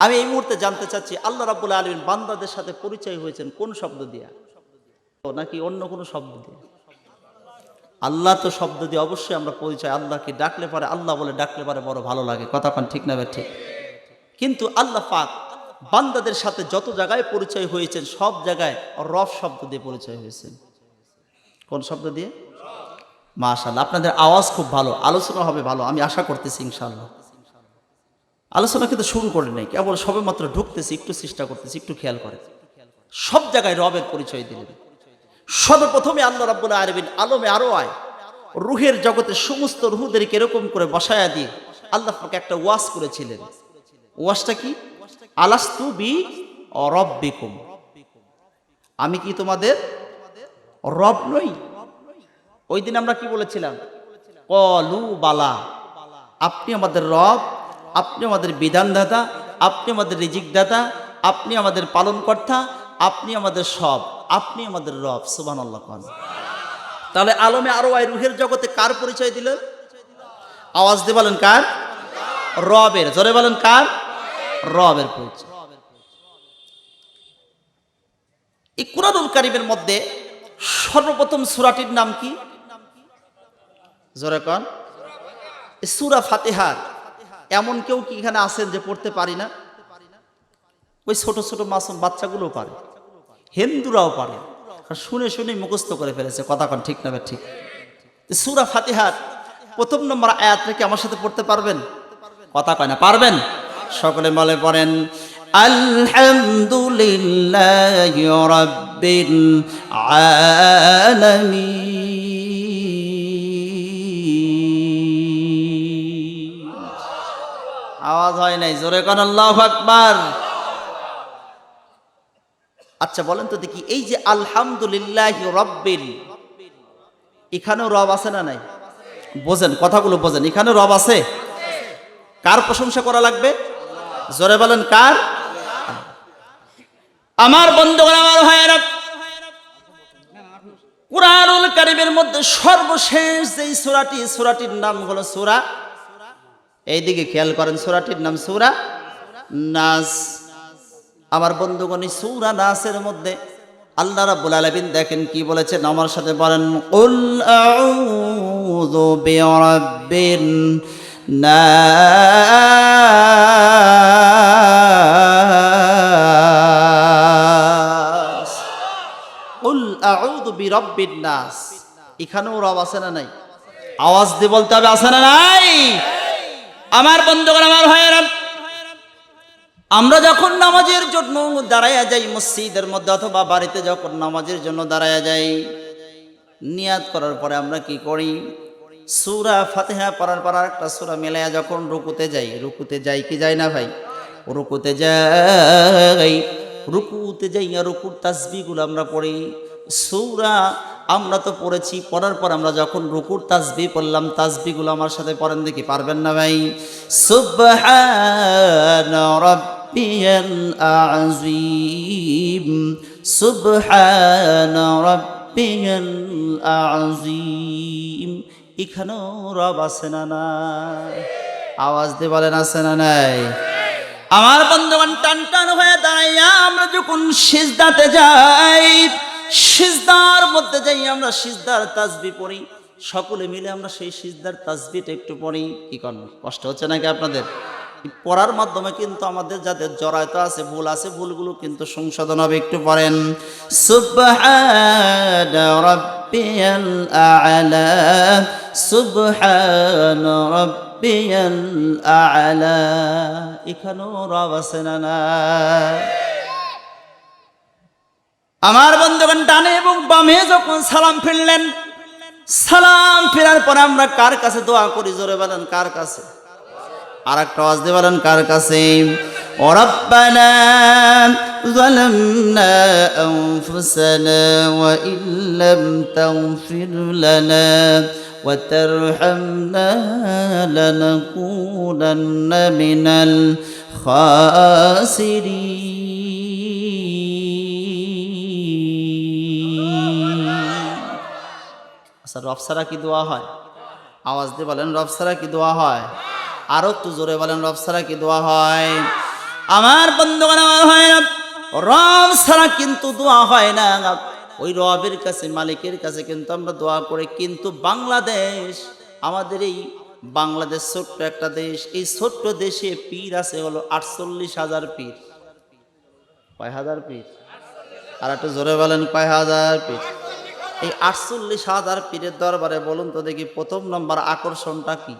আমি এই মুহূর্তে জানতে চাচ্ছি, আল্লাহ রাবুল আলমিন বান্দাদের সাথে পরিচয় হয়েছেন কোন শব্দ দিয়া? নাকি অন্য কোনো শব্দ দিয়ে? আল্লাহ তো শব্দ দিয়ে অবশ্যই আমরা পরিচয়, আল্লাহকে ডাকলে পারে, আল্লাহ বলে ডাকলে পারে বড় ভালো লাগে। কথা পান ঠিক না ঠিক। কিন্তু আল্লাহ পাক বান্দাদের সাথে যত জায়গায় পরিচয় হয়েছেন, সব জায়গায় রফ শব্দ দিয়ে পরিচয় হয়েছেন। কোন শব্দ দিয়ে? মাশাল্লাহ আপনাদের আওয়াজ খুব ভালো, আলোচনা হবে ভালো, আমি আশা করতেছি ইনশাল্লাহ আলোচনা কিন্তু শুরু করে নাই, কেবল সবে মাত্র ঢুকতেছি, একটু চেষ্টা করতেছি, একটু খেয়াল করে। সব জায়গায় রবের পরিচয় দিলেন। সর্বপ্রথমে আল্লাহ রাব্বুল আরবিন আলমে আরও আয় রুহের জগতে সমস্ত রুহদেরকে এরকম করে বসায়া দিয়ে আল্লাহ পাকে একটা ওয়াজ করেছিলেন। ওয়াজটা কি? আলাস্তু বি অরব্বিকুম আমি কি তোমাদের রব নই? ওই দিন আমরা কি বলেছিলাম? কলু বালা। আপনি আমাদের রব আপনি আমাদের বিধানদাতা, আপনি আমাদের রিজিক দাতা আপনি আমাদের পালনকর্তা, আপনি আমাদের সব, আপনি আমাদের রব সুবান আল্লাহ তাহলে আলমে আরও রুহের জগতে কার পরিচয় দিল? আওয়াজ দিয়ে বলেন কার? রবের, জোরে বলেন কার? রবের পরিচয়। এই কুরানুল কারিমের মধ্যে সর্বপ্রথম সুরাটির নাম কি? জোরে কন। সুরা ফাতেহার। এমন কেউ কি এখানে আছেন যে পড়তে পারি না? ওই ছোট ছোট মাসুম বাচ্চাগুলোও পারে। হিন্দুরাও পারে। শুনে শুনে মুখস্থ করে ফেলেছে। কথা কন, ঠিক না ঠিক? সুরা ফাতিহার প্রথম নম্বর আয়াত থেকে আমার সাথে পড়তে পারবেন? কথা কয় না, পারবেন? সকলে বলে পড়েন, আলহামদুলিল্লাহ আলামিন। আওয়াজ হয় নাই। জোরে কোন, আল্লাহ আকবার। আচ্ছা বলেন তো দেখি, এই যে আলহামদুলিল্লাহ রব্বিল, এখানেও রব আছে না নাই? বোঝেন, কথাগুলো বোঝেন এখানে রব আছে? কার প্রশংসা করা লাগবে? জোরে বলেন, কার? আমার বন্ধুগণ, আমার ভাইয়েরা, কুরআনুল কারিমের মধ্যে সর্বশেষ যেই সূরাটি, সূরাটির নাম হলো সূরা এইদিকে খেয়াল করেন সুরাটির নাম সুরা নাস। আমার বন্ধুগণ, এই সূরা নাসের মধ্যে আল্লাহ রাব্বুল আলামিন দেখেন কি বলেছেন? আমার সাথে বলেন, কুল আউযু বিরাব্বিন নাস। কুল আউযু বিরাব্বিন নাস। এখানেও রব আছে না নাই? আওয়াজ দিয়ে বলতে হবে, আছে না নাই? আমার বন্ধুগণ, আমার ভাইয়েরা, আমরা যখন নামাজের জন্য দাঁড়াইয়া যাই, মসজিদের মধ্যে অথবা বাড়িতে যখন নামাজের জন্য দাঁড়াইয়া যাই, নিয়াত করার পরে আমরা কি করি? সুরা ফাতেহা পড়ার পর একটা সুরা মেলাইয়া যখন রুকুতে যাই রুকুতে যাই কি যাই না ভাই? রুকুতে যাই রুকুতে যাই আর রুকুর তাসবিগুলো আমরা পড়ি। সৌরা আমরা তো পড়েছি, পড়ার পর আমরা যখন রুকুর তাসবি পড়লাম, তাসবিগুলো আমার সাথে পড়েন দেখি, পারবেন না ভাই? সুবহান রাব্বিয়াল আযীম, সুবহান রাব্বিয়াল আযীম। এখানেও রব আছে না নাই? আওয়াজ দিয়ে বলেন, আছে না নাই? আমার বন্ধুগণ টান টান হয়ে দাঁড়াইয়া আমরা যখন সিজদাতে যাই সিজদার মধ্যে যাই আমরা সিজদার তাসবি পড়ি। সকলে মিলে আমরা সেই সিজদার তাসবিটা একটু পড়ি। কি করেন কষ্ট হচ্ছে নাকি আপনাদের? পড়ার মাধ্যমে কিন্তু আমাদের যাদের জড়ায়তো আছে, ভুল আছে, ভুলগুলো কিন্তু সংশোধন হবে। একটু পড়েন। সুবহান রাব্বিয়াল আ'লা, সুবহান আ'লা। এখানেও রব আছে না না? আমার বন্ধুগণ ডানে এবং বামে যখন সালাম ফিরলেন সালাম ফেরার পরে আমরা কার কাছে দোয়া করি জোরে বলেন কার কাছে আর একটা আওয়াজ দিয়ে বলেন কার কাছে وربنا ظلمنا أنفسنا وإن لم تغفر لنا وترحمنا لنكونن من الخاسرين আচ্ছা ছাড়া কি দোয়া হয়? আওয়াজ দিয়ে বলেন ছাড়া কি দোয়া হয়? আরও একটু জোরে বলেন ছাড়া কি দোয়া হয়? আমার আমার হয় না রব ছাড়া কিন্তু দোয়া হয় না। ওই রবের কাছে, মালিকের কাছে কিন্তু আমরা দোয়া করি। কিন্তু বাংলাদেশ, আমাদের এই বাংলাদেশ ছোট্ট একটা দেশ, এই ছোট্ট দেশে পীর আছে হলো আটচল্লিশ হাজার পীর। কয় হাজার পীর? আর একটু জোরে বলেন, কয় হাজার পীর? এই আটচল্লিশ হাজার পীরের দরবারে বলুন তো দেখি প্রথম নম্বর আকর্ষণটা কি?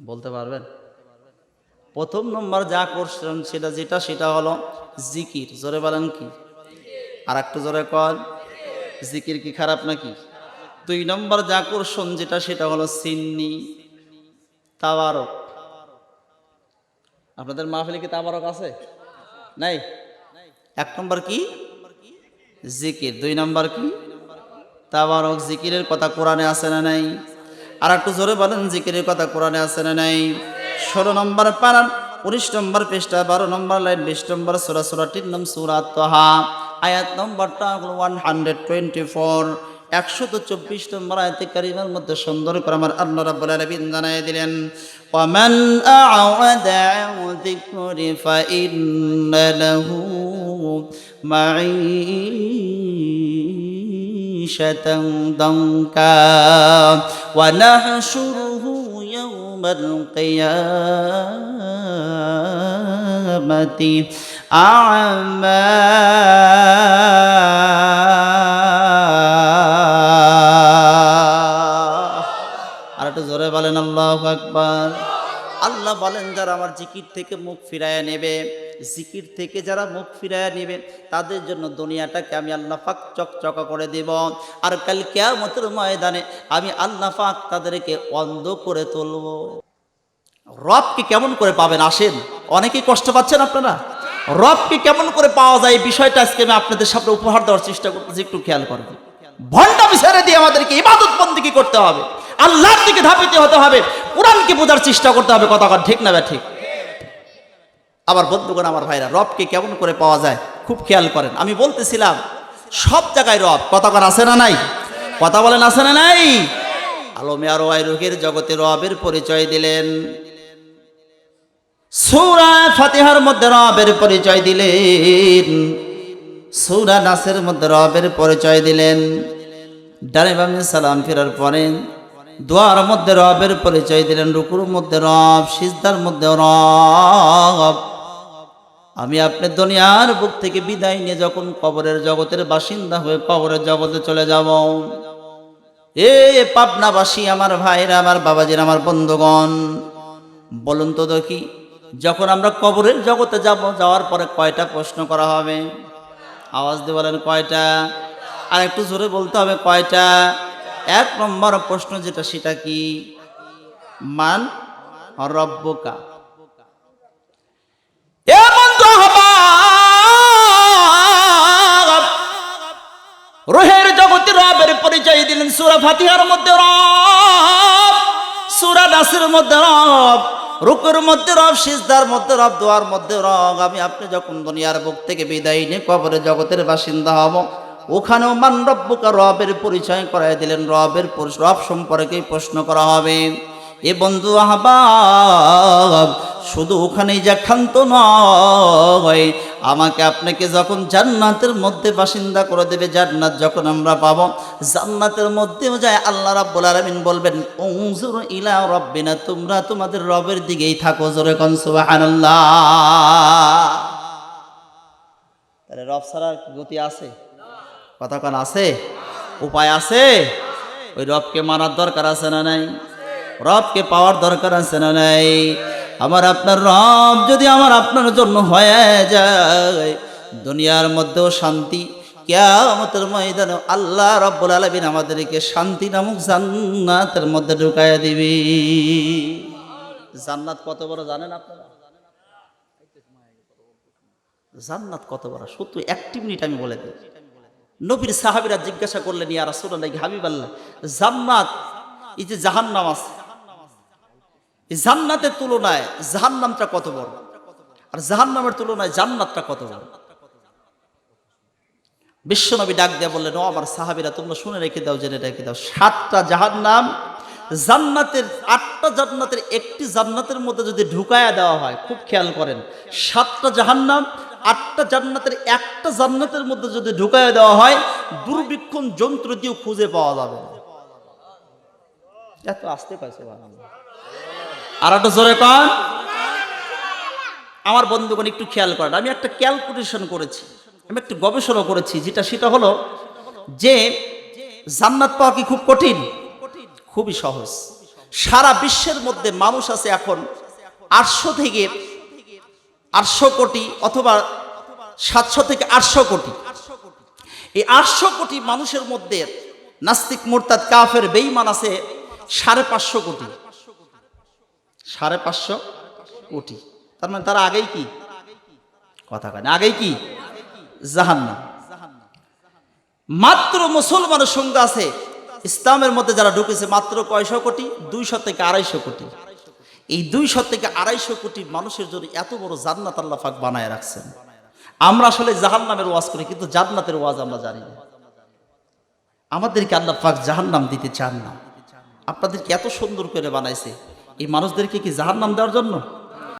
বলতে পারবেন? প্রথম নম্বর যে আকর্ষণ সেটা যেটা সেটা হলো জিকির। জোরে বলেন কি? আর একটু জোরে কন। জিকির কি খারাপ নাকি? দুই নম্বর যে আকর্ষণ যেটা সেটা হলো সিন্নি তাবারক। আপনাদের মাহফিলে কি তাবারক আছে? নাই? এক নম্বর কি? জিকির। দুই নম্বর কি? তাবারক জিকিরের কথা কোরআনে আছে না নাই? আর একটু জোরে বলেন, জিকিরের কথা কোরআনে আছে না নাই? ষোলো নম্বর পারান, উনিশ নম্বর পৃষ্ঠা, বারো নম্বর লাইন, বিশ নম্বর সোরা সোরা তিন নম্বর সুরা তহা। আয়াত নম্বরটা ওয়ান হান্ড্রেড টোয়েন্টি ফোর একশত চব্বিশ নম্বর আয়াতে কারিমার মধ্যে সুন্দর করে আমার আল্লাহ রাব্বুল আলামিন জানাই দিলেন মাঈশাতান নাহশুরুহু ইয়াওমাল কিয়ামাতি আ'মা আর একটু জোরে বলেন, আল্লাহ আকবার। আল্লাহ বলেন, যারা আমার জিকির থেকে মুখ ফিরাইয়া নেবে জিকির থেকে যারা মুখ ফিরাইয়া নেবে তাদের জন্য দুনিয়াটাকে আমি আল্লাহ পাক চকচকা করে দেব। আর কাল কেয়ামতের ময়দানে আমি আল্লাহ পাক তাদেরকে অন্ধ করে তুলব। রবকে কেমন করে পাবেন আসেন? অনেকেই কষ্ট পাচ্ছেন আপনারা? রবকে কেমন করে পাওয়া যায় এই বিষয়টা আজকে আমি আপনাদের সামনে উপহার দেওয়ার চেষ্টা করতেছি, একটু খেয়াল করবেন ভণ্ডামি ছেড়ে দিয়ে আমাদেরকে ইবাদত বন্দিকে করতে হবে? আল্লাহর দিকে ধাপিতে হতে হবে, কোরআনকে বোঝার চেষ্টা করতে হবে, কথা ঠিক না ঠিক? আবার বন্ধুগণ, আমার ভাইরা, রবকে কেমন করে পাওয়া যায় খুব খেয়াল করেন। আমি বলতেছিলাম, সব জায়গায় রব। কথাকার আছে না নাই? কথা বলেন, আছে না নাই? আলমে আরও রোগের জগতে রবের পরিচয় দিলেন। সূরা ফাতিহার মধ্যে রবের পরিচয় দিলেন। সূরা নাসের মধ্যে রবের পরিচয় দিলেন। ডানে বামে সালাম ফেরার পরে দোয়ার মধ্যে রবের পরিচয় দিলেন, রুকুর মধ্যে রব, সিজদার মধ্যে রব। আমি আপনি দুনিয়ার বুক থেকে বিদায় নিয়ে যখন কবরের জগতের বাসিন্দা হয়ে কবরের জগতে চলে যাব। এ পাবনাবাসী আমার ভাইরা, আমার বাবাজির, আমার বন্ধুগণ, বলুন তো দেখি, যখন আমরা কবরের জগতে যাব, যাওয়ার পরে কয়টা প্রশ্ন করা হবে? আওয়াজ দিয়ে বলেন কয়টা? আর একটু জোরে বলতে হবে কয়টা? এক নম্বর প্রশ্ন যেটা, সেটা কি? মান রব্বকা। রোহের জগতে রবের পরিচয় দিলেন। সুরা ফাতিহার মধ্যে রব, সুরা নাসের মধ্যে রব, রুকুর মধ্যে রব, সিজদার মধ্যে রব, দোয়ার মধ্যে রব। আমি আপনি যখন দুনিয়ার বুক থেকে বিদায় নিয়ে কবরে জগতের বাসিন্দা হব, ওখানেও মান রব্বকা রবের পরিচয় করাই দিলেন। রবের রব সম্পর্কেই প্রশ্ন করা হবে। এ বন্ধু আহবাব, শুধু ওখানেই যা ক্ষান্ত নয় আমাকে আপনাকে যখন জান্নাতের মধ্যে বাসিন্দা করে দেবে, জান্নাত যখন আমরা পাবো, জান্নাতের মধ্যেও যায় আল্লাহ রাব্বুল আলামিন বলবেন, উনজুর ইলা রব্বিনা, তোমরা তোমাদের রবের দিকেই থাকো জোরে কোন সুবহানাল্লাহ। তাহলে রব ছাড়া গতি আছে? কথা কোন আছে? উপায় আছে? ওই রবকে মানার দরকার আছে না নাই? রবকে পাওয়ার দরকার আছে না নাই? আমার আপনার রব যদি আমার আপনার জন্য হয়ে যায়, দুনিয়ার মধ্যেও শান্তি, কেয়ামতের ময়দানে আল্লাহ রব্বুল আলমিন আমাদেরকে শান্তি নামক জান্নাতের মধ্যে ঢুকাইয়া দিবি। জান্নাত কত বড় জানেন আপনারা? জান্নাত কত বড়? শুধু একটি মিনিট আমি বলে দিই। নবীর সাহাবিরা জিজ্ঞাসা করলেন, ইয়া রাসূলুল্লাহ হাবিব আল্লাহ জান্নাত, এই যে জাহান্নাম আছে জান্নাতের তুলনায় জাহান্নামটা কত বড়? আর জাহান্নামের তুলনায় জান্নাতটা কত বড়? বিশ্বনবী ডাক দিয়ে বললেন, ও আমার সাহাবিরা, তোমরা শুনে রেখে দাও, জেনে রেখে দাও। সাতটা জাহান্নাম জান্নাতের, আটটা জান্নাতের, একটি জান্নাতের মধ্যে যদি ঢুকায়া দেওয়া হয়, খুব খেয়াল করেন, সাতটা জাহান্নাম, আটটা জান্নাতের, একটা জান্নাতের মধ্যে যদি ঢুকায়া দেওয়া হয় দুর্বিক্ষণ যন্ত্র দিয়েও খুঁজে পাওয়া যাবে এত আসতে পারছে আর একটা জোরে কন। আমার বন্ধুগণ, একটু খেয়াল করেন। আমি একটা ক্যালকুলেশন করেছি, আমি একটু গবেষণা করেছি, যেটা সেটা হলো যে জান্নাত পাওয়া কি খুব কঠিন? খুবই সহজ। সারা বিশ্বের মধ্যে মানুষ আছে এখন আটশো থেকে আটশো কোটি অথবা সাতশো থেকে আটশো কোটি। এই আটশো কোটি মানুষের মধ্যে নাস্তিক, মোরতাদ, কাফের বেইমান আছে সাড়ে পাঁচশো কোটি। সাড়ে পাঁচশো কোটি। তার মানে তারা আগেই কি? কথা কেন আগেই কি? জাহান্নাম। মাত্র মুসলমানের সঙ্গে আছে ইসলামের মধ্যে যারা ঢুকেছে মাত্র কয়শো কোটি? দুইশো থেকে আড়াইশো কোটি। এই দুইশো থেকে আড়াইশো কোটি মানুষের জন্য এত বড় জান্নাত আল্লাহ পাক বানায় রাখছেন। আমরা আসলে জাহান্নামের ওয়াজ করি, কিন্তু জান্নাতের ওয়াজ আমরা জানি না। আমাদেরকে আল্লাহ পাক জাহান্নাম দিতে চান না। আপনাদেরকে এত সুন্দর করে বানাইছে। এই মানুষদেরকে কি জাহার নাম দেওয়ার জন্য?